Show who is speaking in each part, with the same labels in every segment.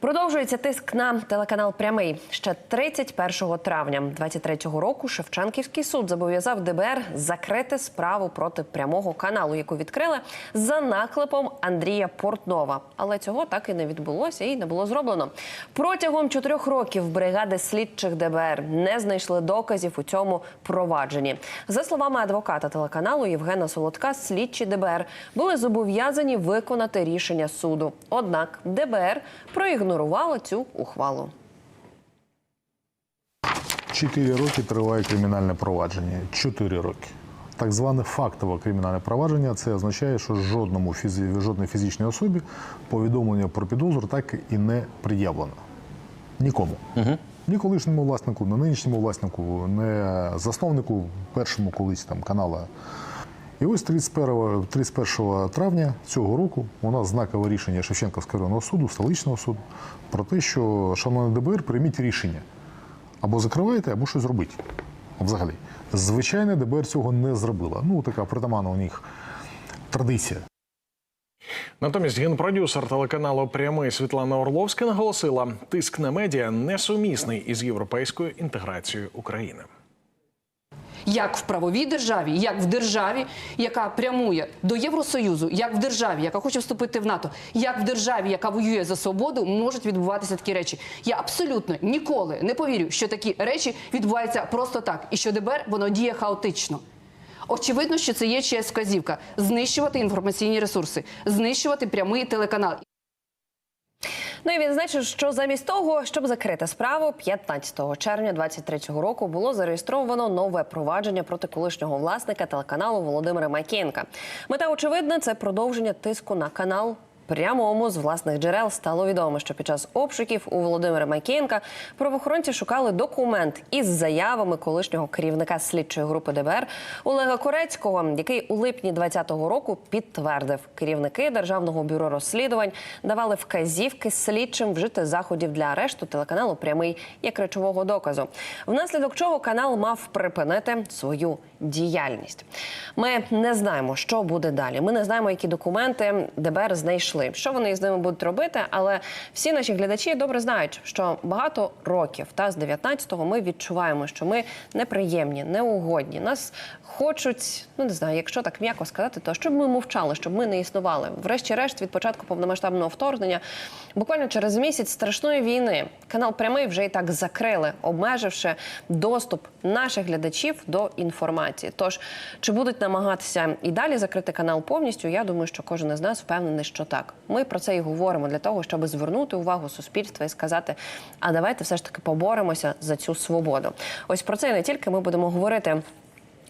Speaker 1: Продовжується тиск на телеканал Прямий. Ще 31 травня 23-го року Шевченківський суд зобов'язав ДБР закрити справу проти прямого каналу, яку відкрили за наклепом Андрія Портнова. Але цього так і не відбулося і не було зроблено. Протягом чотирьох років бригади слідчих ДБР не знайшли доказів у цьому провадженні. За словами адвоката телеканалу Євгена Солодка, слідчі ДБР були зобов'язані виконати рішення суду. Однак ДБР проігнорувало цю ухвалу.
Speaker 2: Чотири роки триває кримінальне провадження. Чотири роки. Так зване фактове кримінальне провадження це означає, що жодному фізі... жодній фізичній особі повідомлення про підозру так і не пред'явлено. Нікому. Угу. Ні колишньому власнику, ні нинішньому власнику, ні засновнику першому колись там канала. І ось 31, 31 травня цього року у нас знакове рішення Шевченківського районного суду, столичного суду, про те, що шановне ДБР прийміть рішення або закриваєте, або щось робити. Взагалі. Звичайне ДБР цього не зробило. Ну, така притаманна у них традиція.
Speaker 3: Натомість генпродюсер телеканалу Прямий Світлана Орловська наголосила, тиск на медіа несумісний із європейською інтеграцією України.
Speaker 4: Як в правовій державі, як в державі, яка прямує до Євросоюзу, як в державі, яка хоче вступити в НАТО, як в державі, яка воює за свободу, можуть відбуватися такі речі. Я абсолютно ніколи не повірю, що такі речі відбуваються просто так, і що ДБР воно діє хаотично. Очевидно, що це є чиясь вказівка знищувати інформаційні ресурси, знищувати прямий телеканал.
Speaker 1: Ну і він значив, що замість того, щоб закрити справу, 15 червня 23-го року було зареєстровано нове провадження проти колишнього власника телеканалу Володимира Макінка. Мета очевидна це продовження тиску на канал. Прямому з власних джерел стало відомо, що під час обшуків у Володимира Макієнка правоохоронці шукали документ із заявами колишнього керівника слідчої групи ДБР Олега Корецького, який у липні 2020 року підтвердив, керівники державного бюро розслідувань давали вказівки слідчим вжити заходів для арешту телеканалу Прямий як речового доказу. Внаслідок чого канал мав припинити свою діяльність. Ми не знаємо, що буде далі. Ми не знаємо, які документи ДБР знайшли, що вони з ними будуть робити. Але всі наші глядачі добре знають, що багато років та з 19-го ми відчуваємо, що ми неприємні, неугодні. Нас хочуть, ну не знаю, якщо так м'яко сказати, то щоб ми мовчали, щоб ми не існували. Врешті-решт, від початку повномасштабного вторгнення, буквально через місяць страшної війни, канал прямий вже і так закрили, обмеживши доступ наших глядачів до інформації. Тож чи будуть намагатися і далі закрити канал повністю? Я думаю, що кожен із нас впевнений, що так. Ми про це і говоримо для того, щоб звернути увагу суспільства і сказати: а давайте все ж таки поборемося за цю свободу. Ось про це не тільки ми будемо говорити.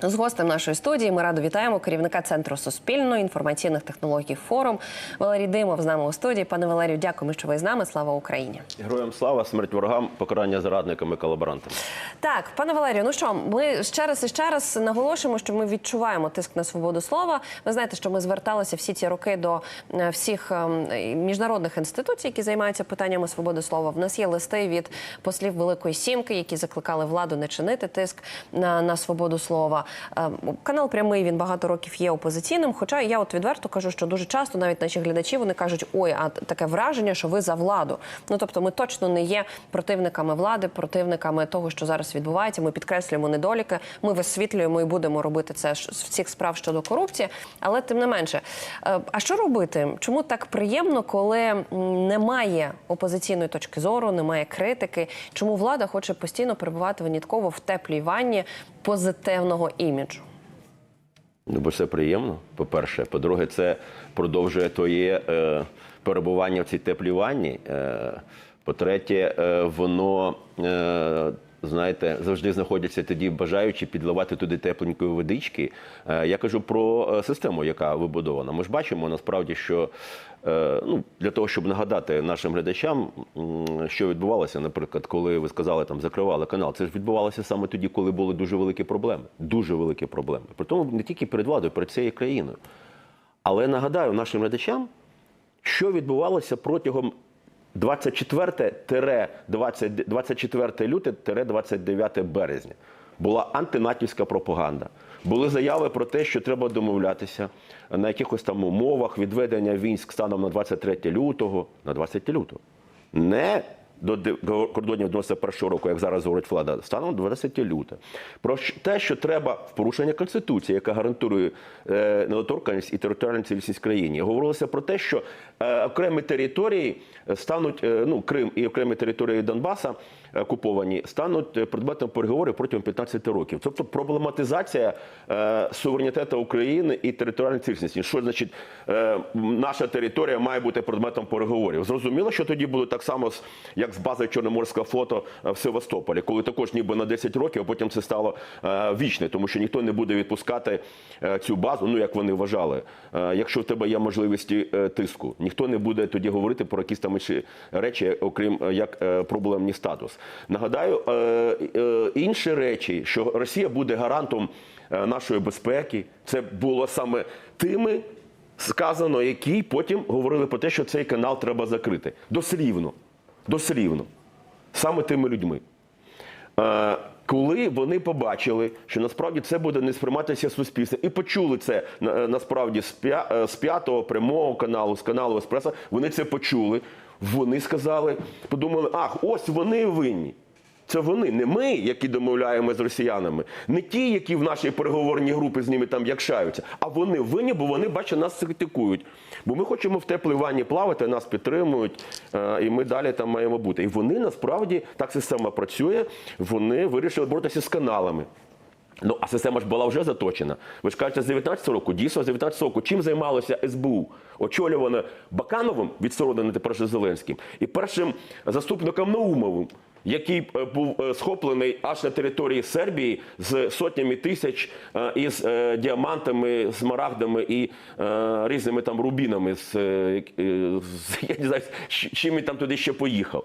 Speaker 1: З гостем нашої студії ми радо вітаємо керівника центру суспільно-інформаційних технологій форум Валерій Димов з нами у студії. Пане Валерію, дякуємо, що ви з нами. Слава Україні!
Speaker 5: Героям слава, смерть ворогам, покарання зрадникам і колаборантам.
Speaker 1: Так, пане Валерію, ну що, ми ще раз і ще раз наголошуємо, що ми відчуваємо тиск на свободу слова. Ви знаєте, що ми зверталися всі ці роки до е, всіх ем, міжнародних інституцій, які займаються питаннями свободи слова. В нас є листи від послів Великої Сімки, які закликали владу не чинити тиск на, на свободу слова. Ем, Канал прямий він багато років є опозиційним. Хоча я от відверто кажу, що дуже часто навіть наші глядачі вони кажуть, ой, а таке враження, що ви за владу. Ну тобто, ми точно не є противниками влади, противниками того, що зараз відбувається. Ми підкреслюємо недоліки. Ми висвітлюємо і будемо робити це з всіх справ щодо корупції. Але тим не менше, Е, а що робити? Чому так приємно, коли немає опозиційної точки зору, немає критики? Чому влада хоче постійно перебувати винятково в теплій ванні позитивного іміджу?
Speaker 5: Ну, бо це приємно, по-перше. По-друге, це продовжує твоє е, перебування в цій теплій ванні. Е, по-третє, е, воно, е, знаєте, завжди знаходяться тоді бажаючі підливати туди тепленької водички. Е, я кажу про е, систему, яка вибудована. Ми ж бачимо насправді, що е, ну, для того, щоб нагадати нашим глядачам, що відбувалося, наприклад, коли ви сказали, там закривали канал, це ж відбувалося саме тоді, коли були дуже великі проблеми. Дуже великі проблеми. При тому не тільки перед владою, перед цією країною. Але нагадаю нашим глядачам, що відбувалося протягом 24 24 люте 29 березня. Була антинатівська пропаганда. Були заяви про те, що треба домовлятися на якихось там умовах відведення військ станом на 23 лютого, на 23 лютого. Не до кордонів 91 року, як зараз говорить влада, станом 12 лютого. Про те, що треба в порушення Конституції, яка гарантує е, недоторканність і територіальну цілісність країні. Говорилося про те, що окремі території стануть, е, ну, Крим і окремі території Донбаса е, окуповані, стануть е, предметом переговорів протягом 15 років. Тобто проблематизація е, суверенітету України і територіальної цілісності. Що значить е, наша територія має бути предметом переговорів? Зрозуміло, що тоді буде так само, як з бази Чорноморського флоту е, в Севастополі, коли також ніби на 10 років, а потім це стало е, вічне, тому що ніхто не буде відпускати е, цю базу, ну як вони вважали. Е, Якщо в тебе є можливості е, тиску, ніхто не буде тоді говорити про якісь там речі, окрім е, як е, проблемний статус. Нагадаю, е, інші речі, що Росія буде гарантом нашої безпеки, це було саме тими. Сказано, які потім говорили про те, що цей канал треба закрити. Дослівно. Дослівно. Саме тими людьми. Е, коли вони побачили, що насправді це буде не сприйматися суспільством, і почули це насправді з е, з п'ятого прямого каналу, з каналу Еспреса, вони це почули. Вони сказали, подумали, ах, ось вони винні. Це вони, не ми, які домовляємо з росіянами, не ті, які в нашій переговорній групі з ними там якшаються, а вони винні, бо вони бачать, нас критикують. Бо ми хочемо в теплій ванні плавати, нас підтримують, е, і ми далі там маємо бути. І вони насправді так система працює. Вони вирішили боротися з каналами. Ну, а система ж була вже заточена. Ви ж кажете, з 19 року, дійсно, з 19 року, чим займалося СБУ? Очолюване Бакановим, відсторонене тепер Зеленським, і першим заступником Наумовим, який е, був е, схоплений аж на території Сербії з сотнями тисяч е, із діамантами, смарагдами і різними там рубінами. З, я не знаю, чим він там туди ще поїхав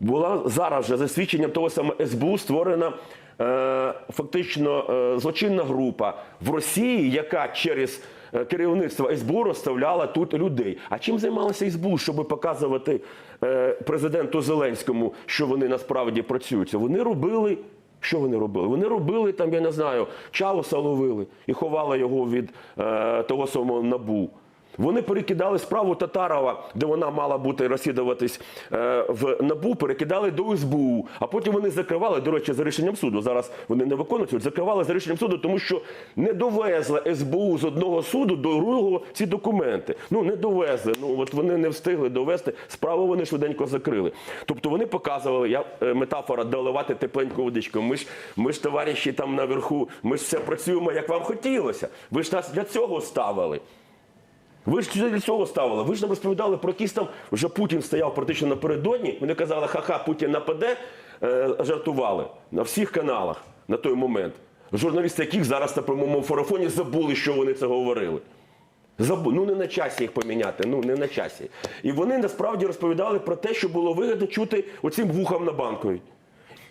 Speaker 5: була зараз же за свідченням того саме СБУ створена фактично злочинна група в Росії, яка через керівництво СБУ розставляла тут людей. А чим займалася СБУ, щоб показувати е, президенту Зеленському, що вони насправді працюють? Вони робили. Що вони робили? Вони робили там, я не знаю, чалоса ловили і ховали його від е, того самого набу. Вони перекидали справу Татарова, де вона мала бути розслідуватись е, в НАБУ, перекидали до СБУ, а потім вони закривали, до речі, за рішенням суду. Зараз вони не виконують, закривали за рішенням суду, тому що не довезла СБУ з одного суду до другого ці документи. Ну не довезли. Ну от вони не встигли довести. Справу вони швиденько закрили. Тобто вони показували, я е, метафора доливати тепленьку водичку. Ми ж ми ж товариші там наверху, ми ж все працюємо, як вам хотілося. Ви ж нас для цього ставили. Ви ж для цього ставили. Ви ж нам розповідали про якийсь там вже Путін стояв практично напередодні. Вони казали, ха-ха, Путін нападе, е, жартували на всіх каналах на той момент. Журналісти, яких зараз на прямому фарафоні забули, що вони це говорили. Забу... Ну не на часі їх поміняти, ну не на часі. І вони насправді розповідали про те, що було вигідно чути оцим вухам на банковій.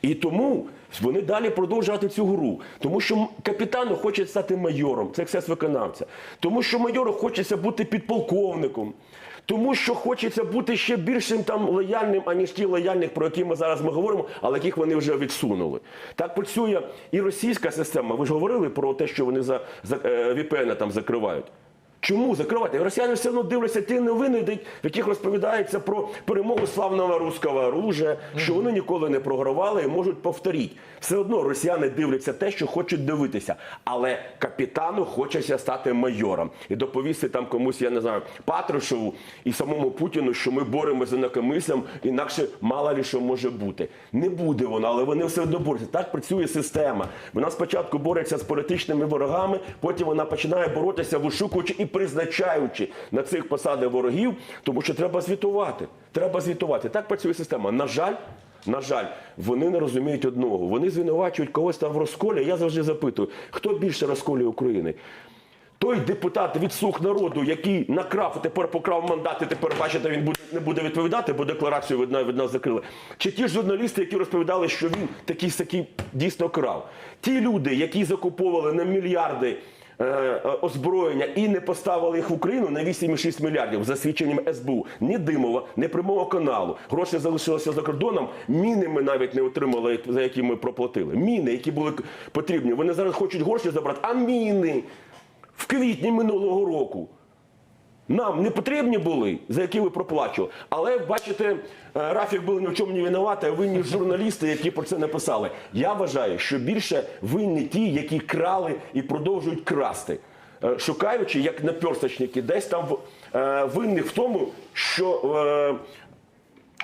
Speaker 5: І тому вони далі продовжувати цю гру. Тому що капітану хоче стати майором, це ексес виконавця. Тому що майору хочеться бути підполковником. Тому що хочеться бути ще більшим там лояльним, аніж ті лояльних, про які ми зараз ми говоримо, але яких вони вже відсунули. Так працює і російська система. Ви ж говорили про те, що вони за, за е, VPN там закривають. Чому закривати? Росіяни все одно дивляться ті новини, в яких розповідається про перемогу славного руського оружия, що вони ніколи не програвали і можуть повторити. Все одно росіяни дивляться те, що хочуть дивитися. Але капітану хочеться стати майором і доповісти там комусь, я не знаю, Патрушеву і самому Путіну, що ми боремося за накомислям, інакше мало ли що може бути. Не буде воно, але вони все одно борються. Так працює система. Вона спочатку бореться з політичними ворогами, потім вона починає боротися, вишукуючи і призначаючи на цих посадах ворогів, тому що треба звітувати. Треба звітувати. Так працює система. На жаль. На жаль, вони не розуміють одного. Вони звинувачують когось там в розколі. Я завжди запитую, хто більше розколює України? Той депутат від слуг народу, який накрав, тепер покрав мандат, і тепер бачите, він буде, не буде відповідати, бо декларацію від, нас- від нас закрили. Чи ті журналісти, які розповідали, що він такий такий дійсно крав? Ті люди, які закуповували на мільярди озброєння і не поставили їх в Україну на 8,6 мільярдів за свідченням СБУ. Ні Димова, ні прямого каналу. Гроші залишилися за кордоном. Міни ми навіть не отримали, за які ми проплатили. Міни, які були потрібні. Вони зараз хочуть гроші забрати, а міни в квітні минулого року. Нам не потрібні були, за які ви проплачували. Але бачите, е, Рафік був ні в чому не винуватий, а винні журналісти, які про це написали. Я вважаю, що більше винні ті, які крали і продовжують красти, Е, шукаючи як наперсточники, десь там е, винних в тому, що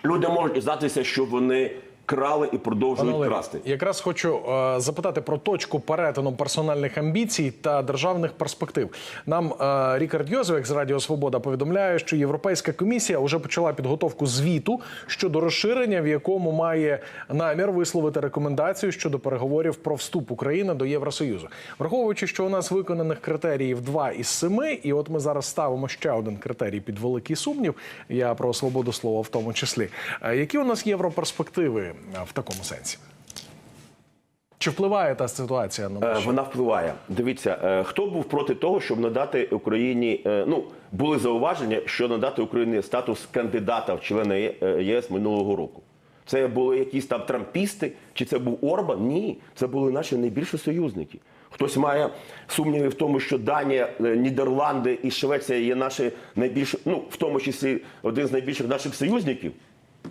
Speaker 5: люди можуть здатися, що вони крали і продовжують
Speaker 3: Олег,
Speaker 5: красти.
Speaker 3: якраз хочу е, запитати про точку перетину персональних амбіцій та державних перспектив. Нам е, Рікард Йозовик з Радіо Свобода повідомляє, що Європейська комісія вже почала підготовку звіту щодо розширення, в якому має намір висловити рекомендацію щодо переговорів про вступ України до Євросоюзу, враховуючи, що у нас виконаних критеріїв два із семи, і от ми зараз ставимо ще один критерій під великий сумнів. Я про свободу слова в тому числі. Е, Які у нас європерспективи в такому сенсі? Чи впливає та ситуація на
Speaker 5: Е,
Speaker 3: наші?
Speaker 5: Вона впливає. Дивіться, е, хто був проти того, щоб надати Україні, е, ну були зауваження, що надати Україні статус кандидата в члени е, ЄС минулого року. Це були якісь там трампісти, чи це був Орбан? Ні, це були наші найбільші союзники. Хтось має сумніви в тому, що Данія, е, Нідерланди і Швеція є наші найбільші, ну в тому числі один з найбільших наших союзників.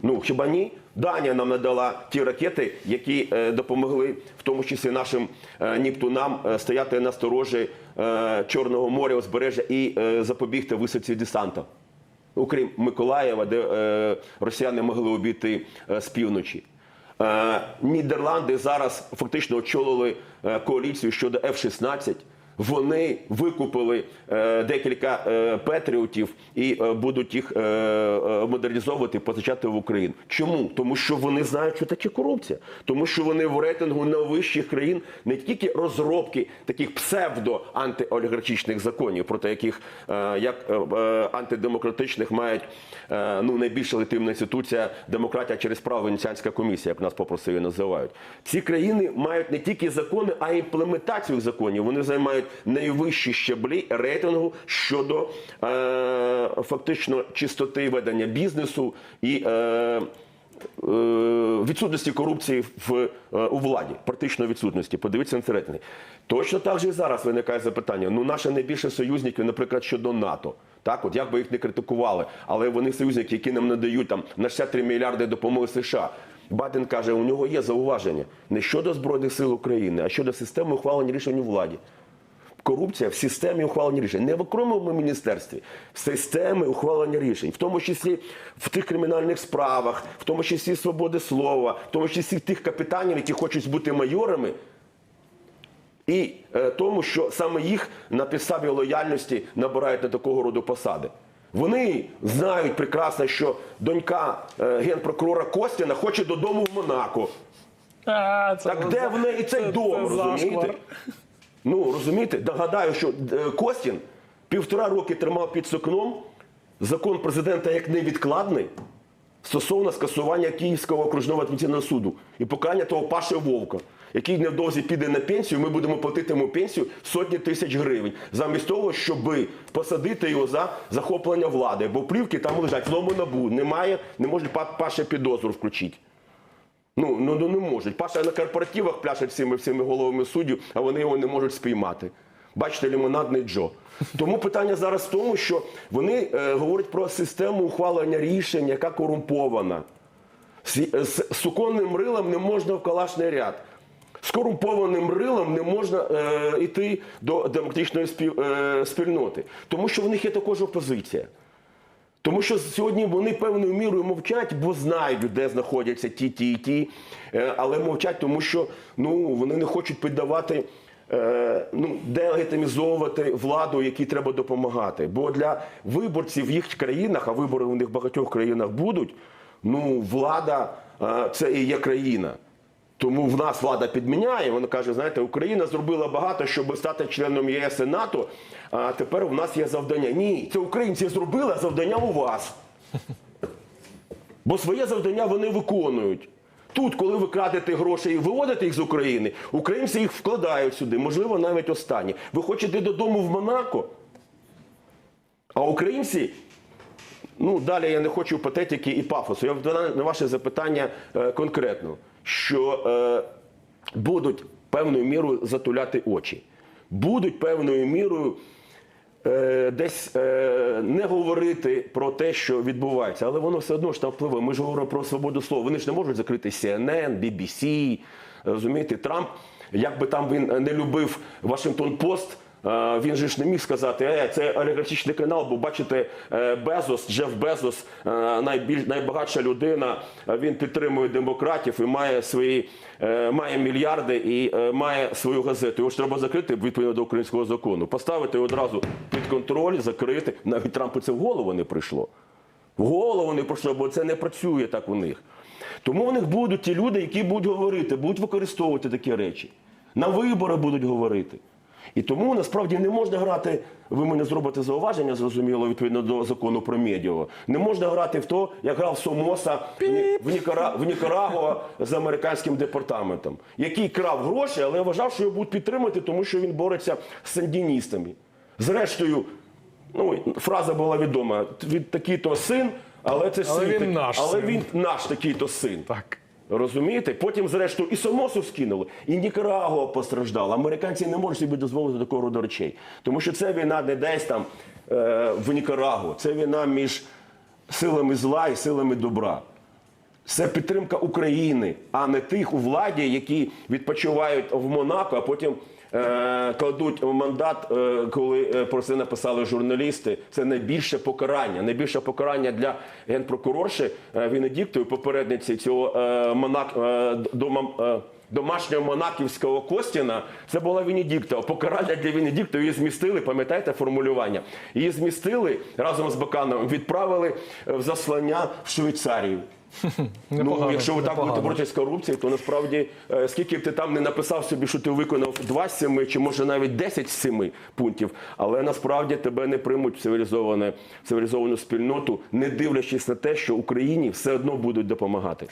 Speaker 5: Ну хіба ні? Данія нам надала ті ракети, які е, допомогли, в тому числі нашим е, Нептунам, е, стояти на сторожі е, Чорного моря, узбережжя і е, запобігти висадці десанта. Окрім Миколаєва, де е, росіяни могли обійти е, з півночі. Е, Нідерланди зараз фактично очолили е, коаліцію щодо F-16. Вони викупили е, декілька е, патріотів і е, будуть їх модернізовувати, позичати в Україну. Чому? Тому що вони знають, що таке корупція. Тому що вони в рейтингу найвищих країн не тільки розробки таких псевдо-антиолігархічних законів, проти яких як антидемократичних мають ну найбільша легітимна інституція демократія через право Венеціанська комісія, як нас попросили називають. Ці країни мають не тільки закони, а й імплементацію законів. Вони займають найвищі щаблі рейтингу щодо е, фактично чистоти ведення бізнесу і. Е, е, Відсутності корупції в е, у владі, практично відсутності. Подивіться на це рейтинги. Точно так же і зараз виникає запитання. Ну, наші найбільші союзники, наприклад, щодо НАТО. Так, от як би їх не критикували, але вони союзники, які нам надають там на 63 мільярди допомоги США. Байден каже, у нього є зауваження не щодо збройних сил України, а щодо системи ухвалення рішень у владі. Корупція в системі ухвалення рішень, не в окремому міністерстві, в системі ухвалення рішень, в тому числі в тих кримінальних справах, в тому числі свободи слова, в тому числі тих капітанів, які хочуть бути майорами, і е, тому, що саме їх на підставі лояльності набирають на такого роду посади. Вони знають прекрасно, що донька е, генпрокурора Костіна хоче додому в Монако.
Speaker 3: А, це
Speaker 5: Так де в неї цей дом, розумієте? Ну, розумієте, догадаю, що е, Костін півтора роки тримав під сукном закон президента як невідкладний стосовно скасування Київського окружного адміністративного суду і покарання того Паши Вовка, який невдовзі піде на пенсію, ми будемо платити йому пенсію сотні тисяч гривень, замість того, щоб посадити його за захоплення влади. Бо плівки там лежать, в новому набу, немає, не може Па- Паша підозру включити. Ну, ну, ну не можуть. Паша на корпоративах пляше всіми всіми головами суддів, а вони його не можуть спіймати. Бачите, лимонадний Джо. Тому питання зараз в тому, що вони е, говорять про систему ухвалення рішень, яка корумпована. З, з суконним рилом не можна в калашний ряд. З корумпованим рилом не можна е, йти до демократичної спів, е, спільноти, тому що в них є також опозиція. Тому що сьогодні вони певною мірою мовчать, бо знають, де знаходяться ті, ті і ті, Е, але мовчать, тому що ну, вони не хочуть піддавати, е, ну, делегітимізовувати владу, якій треба допомагати. Бо для виборців в їх країнах, а вибори у них багатьох країнах будуть, ну, влада е, це і є країна. Тому в нас влада підміняє. Вона каже: знаєте, Україна зробила багато, щоб стати членом ЄС і НАТО. А тепер у нас є завдання. Ні, це українці зробили, завдання у вас. Бо своє завдання вони виконують. Тут, коли ви крадете гроші і виводите їх з України, українці їх вкладають сюди, можливо, навіть останні. Ви хочете додому в Монако? А українці Ну, далі я не хочу патетики і пафосу. Я на на ваше запитання е, конкретно, що е, будуть певною мірою затуляти очі, будуть певною мірою е, десь е, не говорити про те, що відбувається, але воно все одно ж там впливає. Ми ж говоримо про свободу слова. Вони ж не можуть закрити CNN, BBC, розумієте, Трамп, як би там він не любив Вашингтон Пост. Е, Він же ж не міг сказати, е, це олігархічний канал, бо бачите, е, Безос, Джеф Безос, е, найбільш найбагатша людина. Він підтримує демократів і має свої має мільярди і має свою газету. Його ж треба закрити відповідно до українського закону. Поставити одразу під контроль, закрити. Навіть Трампу це в голову не прийшло. В голову не прийшло, бо це не працює так у них. Тому у них будуть ті люди, які будуть говорити, будуть використовувати такі речі. На вибори будуть говорити. І тому насправді не можна грати, ви мене зробите зауваження, зрозуміло, відповідно до закону про медіа. Не можна грати в то, як грав Сомоса в, Нікара, в Нікарагуа з американським департаментом, який крав гроші, але вважав, що його будуть підтримати, тому що він бореться з сандіністами. Зрештою, ну, фраза була відома: від такий-то син, але це
Speaker 3: Але
Speaker 5: син,
Speaker 3: він
Speaker 5: так-
Speaker 3: наш
Speaker 5: але
Speaker 3: син.
Speaker 5: він наш такий-то син.
Speaker 3: Так.
Speaker 5: Розумієте? Потім, зрештою, і Сомосу скинули, і Нікарагуа постраждала. Американці не можуть собі дозволити такого роду речей. Тому що це війна не десь там е, в Нікарагу, це війна між силами зла і силами добра. Це підтримка України, а не тих у владі, які відпочивають в Монако, а потім кладуть мандат, е, коли е, про це написали журналісти. Це найбільше покарання. Найбільше покарання для генпрокурорші е, Венедіктової, попередниці цього е, монак, е, дома, е, домашнього монаківського Костіна. Це була Венедіктова. Покарання для Венедіктова її змістили, пам'ятаєте формулювання? Її змістили разом з Бакановим, відправили е, в заслання в Швейцарію. Ну,
Speaker 3: Непогано,
Speaker 5: якщо ви так
Speaker 3: непогано.
Speaker 5: будете боротися з корупцією, то насправді е, скільки б ти там не написав собі, що ти виконав 2 з 7, чи може навіть 10 з 7 пунктів, але насправді тебе не приймуть в цивілізоване, цивілізовану спільноту, не дивлячись на те, що Україні все одно будуть допомагати.